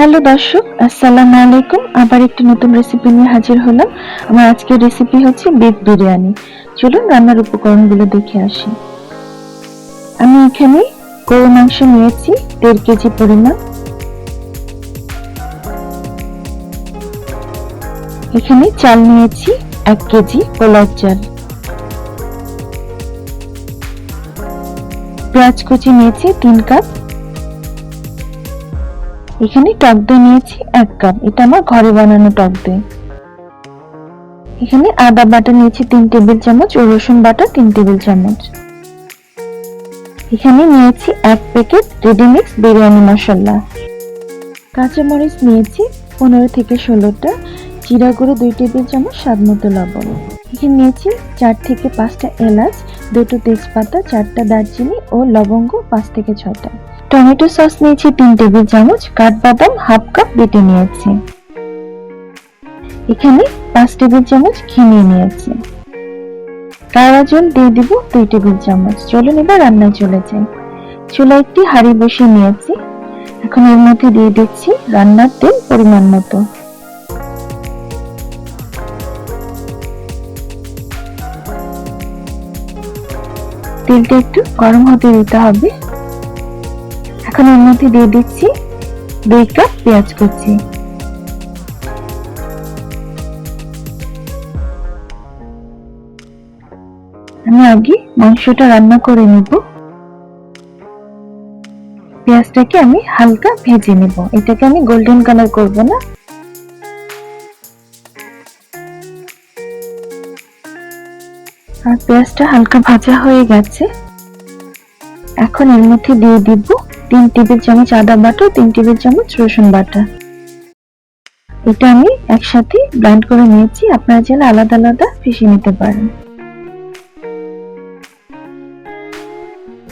Hello দর্শক, আসসালামু আলাইকুম। আবার একটি নতুন রেসিপি নিয়ে হাজির হলাম। আমার আজকের রেসিপি হচ্ছে বিফ বিরিয়ানি। চলুন রান্নার উপকরণগুলো দেখে আসি। আমি এখানে গরু মাংস নিয়েছি, দেড় কেজি পরিমাণ। এখানে চাল নিয়েছি, এক কেজি পোলার চাল। পেঁয়াজ কুচি নিয়েছি, তিন কাপ। এখানে টক দই নিয়েছি এক কাপ। এটা আমার ঘরে বানানো টক দই। এখানে আদা বাটা নিয়েছি তিন টেবিল চামচ ও রসুন বাটা তিন টেবিল চামচ। এখানে নিয়েছি এক প্যাকেট রেডিমিক্স বিরিয়ানি মশলা। কাঁচামরিচ নিয়েছি পনেরো থেকে ষোলোটা। জিরা গুঁড়ো দুই টেবিল চামচ স্বাদ মতো লবণ। এখানে নিয়েছি চার থেকে পাঁচটা এলাচ, দুটো তেজপাতা, চারটা দারচিনি ও লবঙ্গ পাঁচ থেকে ছটা টমেটো সস নিয়েছি তিন টেবিল চামচ, কাঠবাদাম হাফ কাপ বেটে নিয়েছি। এখানে পাঁচ টেবিল চামচ ঘি নিয়ে নিয়েছি। কারা জল দিয়ে দিব দুই টেবিল চামচ। চলুন এবার রান্নায় চলে যাই। চুলা একটি হাঁড়ি বসিয়ে নিয়েছি। এখন এর মধ্যে দিয়ে দিচ্ছি রান্নার তেল পরিমাণ মতো। তেলটা একটু গরম হতে দিতে হবে। এখন এর মধ্যে দিয়ে দিচ্ছি। দুই কাপ পেঁয়াজ কুচি। আমি আগে মাংসটা রান্না করে নিব। পেঁয়াজটাকে আমি হালকা ভেজে নেব। এটাকে আমি গোল্ডেন কালার করব না। আর পেঁয়াজটা হালকা ভাজা হয়ে গেছে। এখন এর মধ্যে দিয়ে দিব তিন টেবিল চামচ আদা বাটা, তিন টেবিল চামচ রসুন বাটা। এটা আমি একসাথে ব্লেন্ড করে নিয়েছি, আপনারা চাইলে আলাদা আলাদা পিষে নিতে পারেন।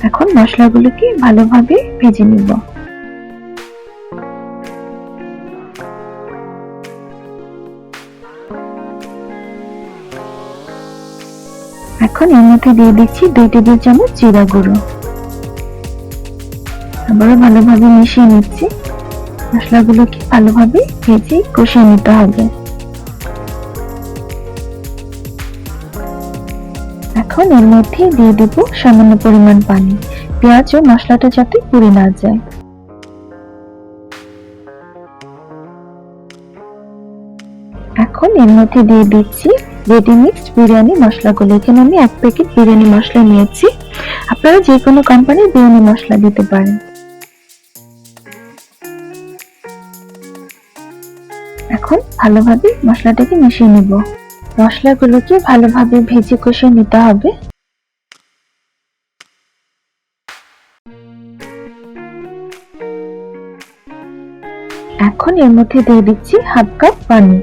এখন মশলাগুলোকে ভালোভাবে ভেজে নিব। এখন এর মধ্যে দিয়ে দিচ্ছি দুই টেবিল চামচ জিরা গুঁড়ো। আবারও ভালোভাবে মিশিয়ে নিচ্ছি। মশলাগুলোকে ভালোভাবে ভেজে কষিয়ে নিতে হবে। এখন এর মধ্যে দিয়ে দেব সামান্য পরিমাণ পানি। পেঁয়াজ ও মশলাটা যাতে পুড়ে না যায়। এখন এর মধ্যে দিয়ে দিচ্ছি রেডি মিক্সড বিরিয়ানি মশলাগুলো। এখানে আমি এক প্যাকেট বিরিয়ানি মশলা নিয়েছি। আপনারা যে কোনো কোম্পানির বিরিয়ানি মশলা দিতে পারেন। এখন ভালোভাবে মশলাটাকে মিশিয়ে নিব। মশলাগুলোকে ভালোভাবে ভেজে কষিয়ে নিতে হবে। এখন এর মধ্যে দিয়ে দিচ্ছি হাফ কাপ পানি।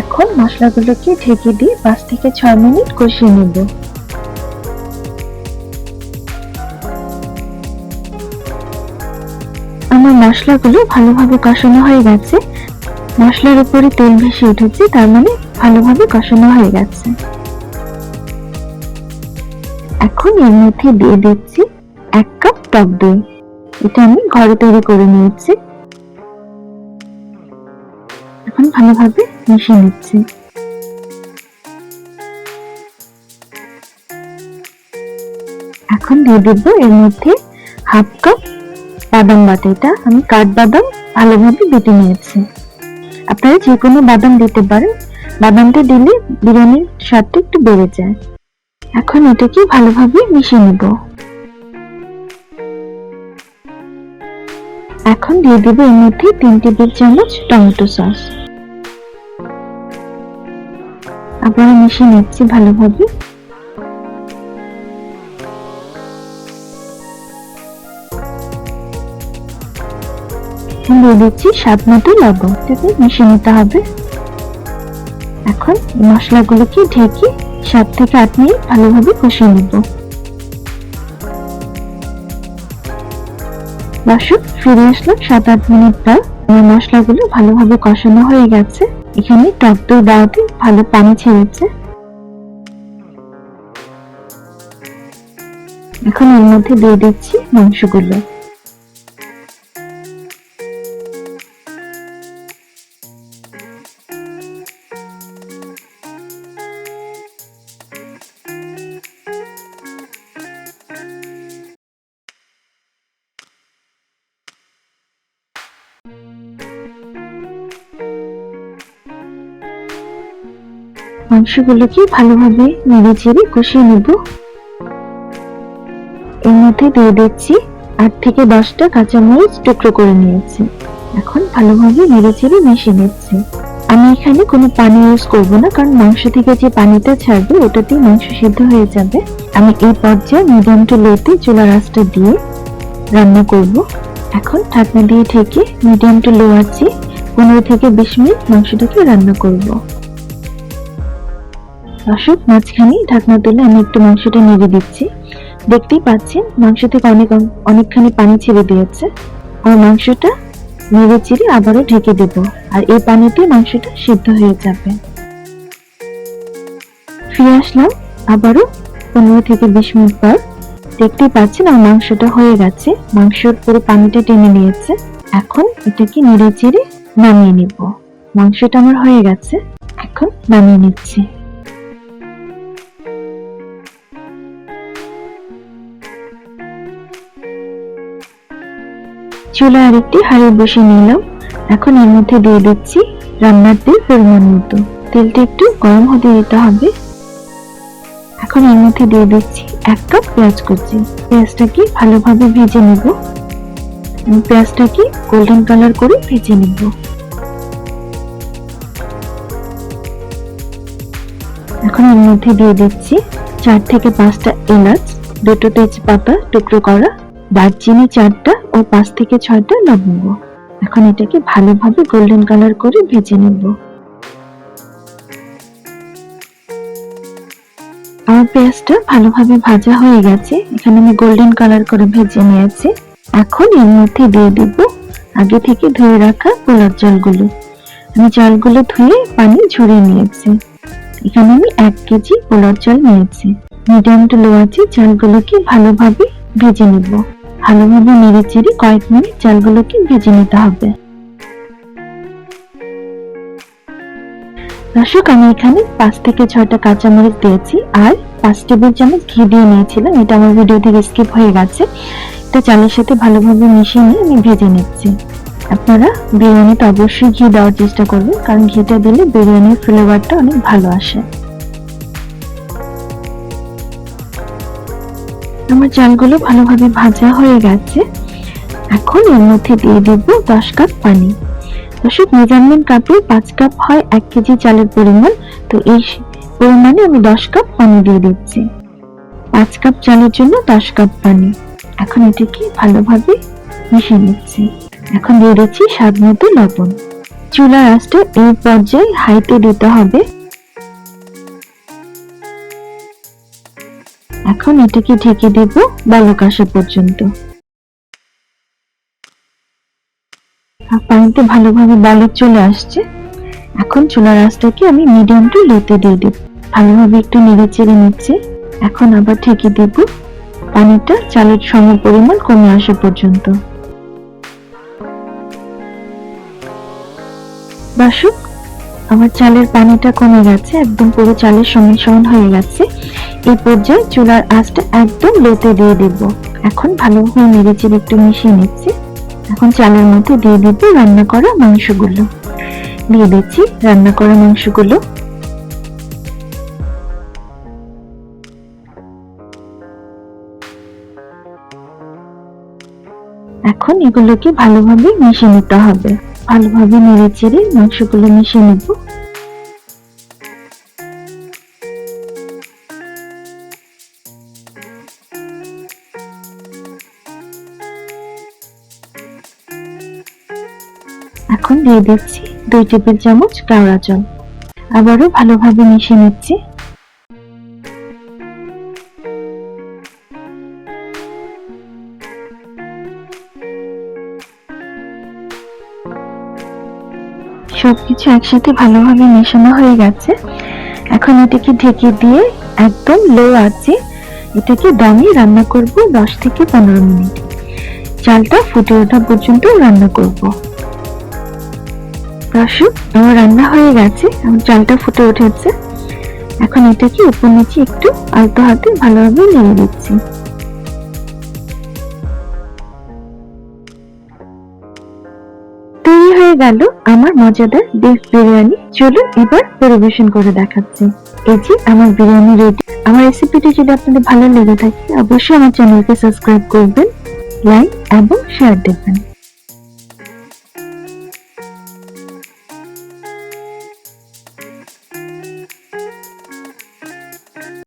এখন মশলাগুলোকে ঢেকে দিয়ে পাঁচ থেকে ছয় মিনিট কষিয়ে নেব। মশলাগুলো ভালোভাবে কষানো হয়ে গেছে। মশলার উপরে তেল ভেসে উঠেছে, তার মানে ভালোভাবে কষানো হয়ে গেছে। এখন এর মধ্যে দিয়ে দিচ্ছি এক কাপ টক দই। এটা আমি ঘরে তৈরি করে নিয়েছি। এখন ভালোভাবে মিশিয়ে নিচ্ছি। এখন দিয়ে দেব এর মধ্যে হাফ কাপ বাদাম বাটা এটা আমি কাঠবাদাম ভালোভাবে বেটে নিয়েছি। আপনারা যে কোনো বাদাম দিতে পারেন। বাদামটা দিলে বিরিয়ানির স্বাদটা একটু বেড়ে যায়। এখন এটাকে ভালোভাবে মিশিয়ে নেব। এখন দিয়ে দেবো এর মধ্যে তিন টেবিল চামচ টমেটো সস। আবার মিশিয়ে নিচ্ছি ভালোভাবে। দিয়ে দিচ্ছি স্বাদ মতো লবণ। এটাকে মিশিয়ে নিতে হবে। এখন মশলাগুলোকে ঢেকে সাত থেকে আট মিনিট ভালোভাবে কষিয়ে নেব। দর্শক, ফিরে আসলাম সাত আট মিনিট পর। মশলাগুলো ভালোভাবে কষানো হয়ে গেছে। এখানে টক দই দেওয়াতে ভালো পানি ছেড়েছে। এখন এর মধ্যে দিয়ে দিচ্ছি মাংসগুলো। মাংসগুলোকে ভালোভাবে নেড়ে চেড়ে কষিয়ে নেব। এর মধ্যে দিয়ে দিচ্ছি আট থেকে দশটা কাঁচামরিচ টুকরো করে নিয়েছি। এখন ভালোভাবে নেড়ে চেড়ে মিশিয়ে নিচ্ছি। আমি এখানে কোনো পানি ইউজ করব না, কারণ মাংস থেকে যে পানিটা ছাড়বে ওটাতেই মাংস সিদ্ধ হয়ে যাবে। আমি এই পর্যায়ে মিডিয়াম টু লোতে চুলার আঁচটা দিয়ে রান্না করব। এখন ঢাকনা দিয়ে ঢেকে মিডিয়াম টু লো আছে পনেরো থেকে বিশ মিনিট মাংসটাকে রান্না করব। দর্শক মাঝখানে ঢাকনা তুলে আমি একটু মাংসটা নেড়ে দিচ্ছি। দেখতেই পাচ্ছেন, মাংস থেকে অনেক অনেকখানি পানি ছেড়ে দিয়েছে। আর মাংসটা নেড়ে চিড়ে আবারও ঢেকে দেব। আর এই পানিতে মাংসটা সিদ্ধ হয়ে যাবে। ফিরে আসলাম আবারও পনেরো থেকে বিশ মিনিট পর। দেখতেই পাচ্ছেন, আমার মাংসটা হয়ে গেছে। মাংসর পুরো পানিটা টেনে নিয়েছে। এখন এটাকে নেড়ে চেড়ে নামিয়ে নিব। মাংসটা আমার হয়ে গেছে। এখন নামিয়ে নিচ্ছি। চুলা আরেকটি হাঁড়ি বসিয়ে নিলাম। এখন এর মধ্যে দিয়ে দিচ্ছি রান্নার তেল পরিমাণ মতো। তেলটা একটু গরম হতে দিতে হবে। এখন এর মধ্যে দিয়ে দিচ্ছি এক কাপ পেঁয়াজ কুচি। পেঁয়াজটাকে ভালোভাবে ভেজে নেব। পেঁয়াজটাকে গোল্ডেন কালার করে ভেজে নেব। এখন এর মধ্যে দিয়ে দিচ্ছি চার থেকে পাঁচটা এলাচ, দুটো তেজপাতা, টুকরো করা দারচিনি চারটা ও পাঁচ থেকে ছয়টা লবঙ্গ। এখন এটাকে ভালোভাবে গোল্ডেন কালার করে ভেজে নেব। আমার পেঁয়াজটা ভালোভাবে ভাজা হয়ে গেছে। এখানে আমি গোল্ডেন কালার করে ভেজে নিয়েছি। এখন এর মধ্যে দিয়ে দেব আগে থেকে ধুয়ে রাখা পোলার জলগুলো আমি জলগুলো ধুয়ে পানি ঝরিয়ে নিয়েছি। এখানে আমি এক কেজি পোলার জল নিয়েছি। মিডিয়াম টু লো আছে চালগুলোকে ভালোভাবে ভেজে নেব। ভালোভাবে নেড়ে চেড়ে কয়েক মিনিট চালগুলোকে ভেজে নিতে হবে। দর্শক, আমি এখানে পাঁচ থেকে ছয়টা কাঁচামরিচ দিয়েছি আর পাঁচ টেবিল চামচ ঘি দিয়ে নিয়েছিলাম। এটা আমার ভিডিও থেকে স্কিপ হয়ে গেছে। এটা চালের সাথে ভালোভাবে মিশিয়ে নিয়ে আমি ভেজে নিচ্ছি। আপনারা বিরিয়ানিতে অবশ্যই ঘি দেওয়ার চেষ্টা করবেন, কারণ ঘিটা দিলে বিরিয়ানির ফ্লেভারটা অনেক ভালো আসে। আমার চালগুলো ভালোভাবে ভাজা হয়ে গেছে। এখন এর মধ্যে দিয়ে দেব দশ কাপ পানি। দর্শক মেজারমেন্ট কাপে পাঁচ কাপ হয় এক কেজি চালের পরিমাণ। তো এই পরিমাণে আমি দশ কাপ পানি দিয়ে দিচ্ছি। পাঁচ কাপ চালের জন্য দশ কাপ পানি। এখন এটাকে ভালোভাবে মিশিয়ে নিচ্ছি। এখন দিয়ে দিচ্ছি স্বাদ মতো লবণ। চুলার আঁচটা এই পর্যায়ে হাইতে দিতে হবে। এখন এটাকে ঢেকে দেব বালক আসা পর্যন্ত। পানিতে ভালোভাবে বালক চলে আসছে। এখন চুলার আঁচটাকে আমি মিডিয়াম টু লোতে দিয়ে দেব। ভালোভাবে একটু নেড়ে চেড়ে নিচ্ছে। এখন আবার ঢেকে দেব। পানিটা চালের সম পরিমাণ কমে আসা পর্যন্ত। বাসুক আমার চালের পানিটা কমে গেছে, একদম পুরো চালের সমান সমান হয়ে গেছে। এই পর্যায়ে চুলার আঁচটা একদম লোতে দিয়ে দেব। এখন ভালোভাবে নেড়ে চেড়ে একটু মিশিয়ে নিচ্ছি। এখন চালের মধ্যে দিয়ে দিব রান্না করা মাংসগুলো। দিয়ে দিচ্ছি রান্না করা মাংসগুলো। এখন এগুলোকে ভালোভাবে মিশিয়ে নিতে হবে। ভালোভাবে নেড়ে চেড়ে মাংসগুলো মিশিয়ে নেব। দিয়ে দিচ্ছি। দুই টেবিল চামচ কেওড়া জল। আবারও ভালোভাবে মিশিয়ে নিচ্ছি। সবকিছু একসাথে ভালোভাবে মেশানো হয়ে গেছে। এখন এটাকে ঢেকে দিয়ে একদম লো আছে এটাকে দমে রান্না করব দশ থেকে পনেরো মিনিট। চালটা ফুটে ওঠা পর্যন্ত রান্না করব। দর্শক আমার রান্না হয়ে গেছে, আমার চালটা ফুটে উঠেছে। এখন এটাকে উপর নিচে একটু আলতো হাতে ভালোভাবে নেড়ে দিচ্ছি। তৈরি হয়ে গেল আমার মজাদার বিফ বিরিয়ানি। চলুন এবার পরিবেশন করে দেখাচ্ছি। এই যে আমার বিরিয়ানি রেডি আমার রেসিপিটি যদি আপনাদের ভালো লেগে থাকে, অবশ্যই আমার চ্যানেলকে সাবস্ক্রাইব করবেন লাইক এবং শেয়ার দেবেন।